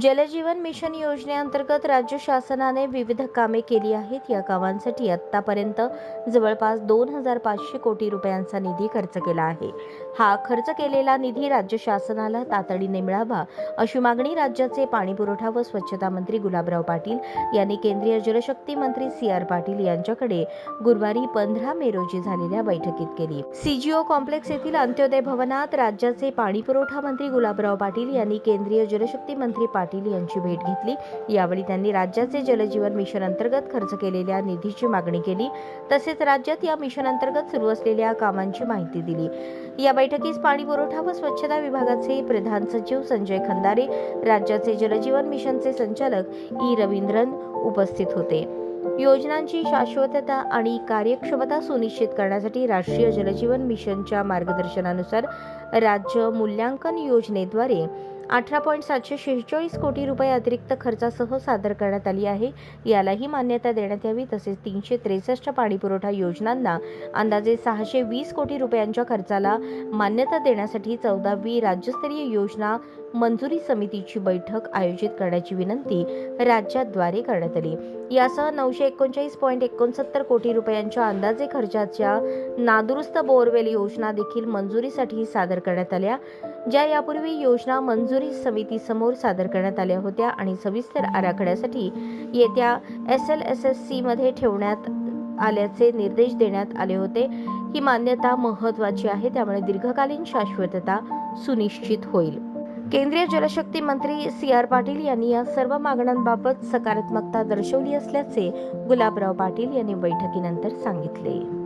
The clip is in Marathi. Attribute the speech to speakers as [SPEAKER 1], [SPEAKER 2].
[SPEAKER 1] जलजीवन मिशन योजनेअंतर्गत राज्य शासनाने विविध कामे केली आहेत. या कामांसाठी आत्तापर्यंत जवळपास दोन हजार पाचशे कोटी रुपयांचा निधी खर्च केला आहे. हा खर्च केलेला निधी राज्य शासनाला तातडीने मिळावा अशी मागणी राज्याचे पाणीपुरवठा व स्वच्छता मंत्री गुलाबराव पाटील यांनी केंद्रीय जलशक्ती मंत्री सी आर पाटील यांच्याकडे गुरुवारी पंधरा मे रोजी झालेल्या बैठकीत केली. सीजीओ कॉम्प्लेक्स येथील अंत्योदय भवनात राज्याचे पाणीपुरवठा मंत्री गुलाबराव पाटील यांनी केंद्रीय जलशक्ती मंत्री पाटील पाटील यांची भेट घेतली. यावेळी त्यांनी राज्याचे जलजीवन मिशन अंतर्गत खर्च केलेल्या निधीची मागणी केली. तसेच राज्यात या मिशन अंतर्गत सुरू असलेल्या कामांची माहिती दिली. या बैठकीस पाणी पुरवठा व स्वच्छता विभागाचे प्रधान सचिव संजय खंदारे राज्याचे जलजीवन मिशनचे संचालक ई रवींद्रन उपस्थित होते. योजनांची शाश्वतता आणि कार्यक्षमता सुनिश्चित करण्यासाठी राष्ट्रीय जलजीवन मिशनच्या मार्गदर्शनानुसार राज्य मूल्यांकन योजनेद्वारे अठरा पॉईंट सातशे शेहेचाळीस कोटी रुपये अतिरिक्त खर्चासह सादर करण्यात आली आहे. यालाही मान्यता देण्यात यावी तसेच तीनशे त्रेसष्ट पाणीपुरवठा योजनांना अंदाजे सहाशे वीस कोटी रुपयांच्या खर्चाला मान्यता देण्यासाठी चौदावी राज्यस्तरीय योजना मंजुरी समितीची बैठक आयोजित करण्याची विनंती राज्याद्वारे करण्यात आली. यासह नऊशे एकोणचाळीस पॉईंट एकोणसत्तर कोटी रुपयांच्या अंदाजे खर्चाच्या नादुरुस्त बोअरवेल योजना देखील मंजुरीसाठी सादर करण्यात आल्या. ज्या यापूर्वी योजना मंजुरी समितीसमोर सादर करण्यात आल्या होत्या आणि सविस्तर आराखड्यासाठी येत्या S L S S C मध्ये ठेवण्यात आल्याचे निर्देश देण्यात आले होते. ही मान्यता महत्वाची आहे त्यामुळे दीर्घकालीन शाश्वतता सुनिश्चित होईल. केंद्रीय जलशक्ती मंत्री सी आर पाटील यांनी या सर्व मागण्यांबाबत सकारात्मकता दर्शवली असल्याचे गुलाबराव पाटील यांनी बैठकीनंतर सांगितले.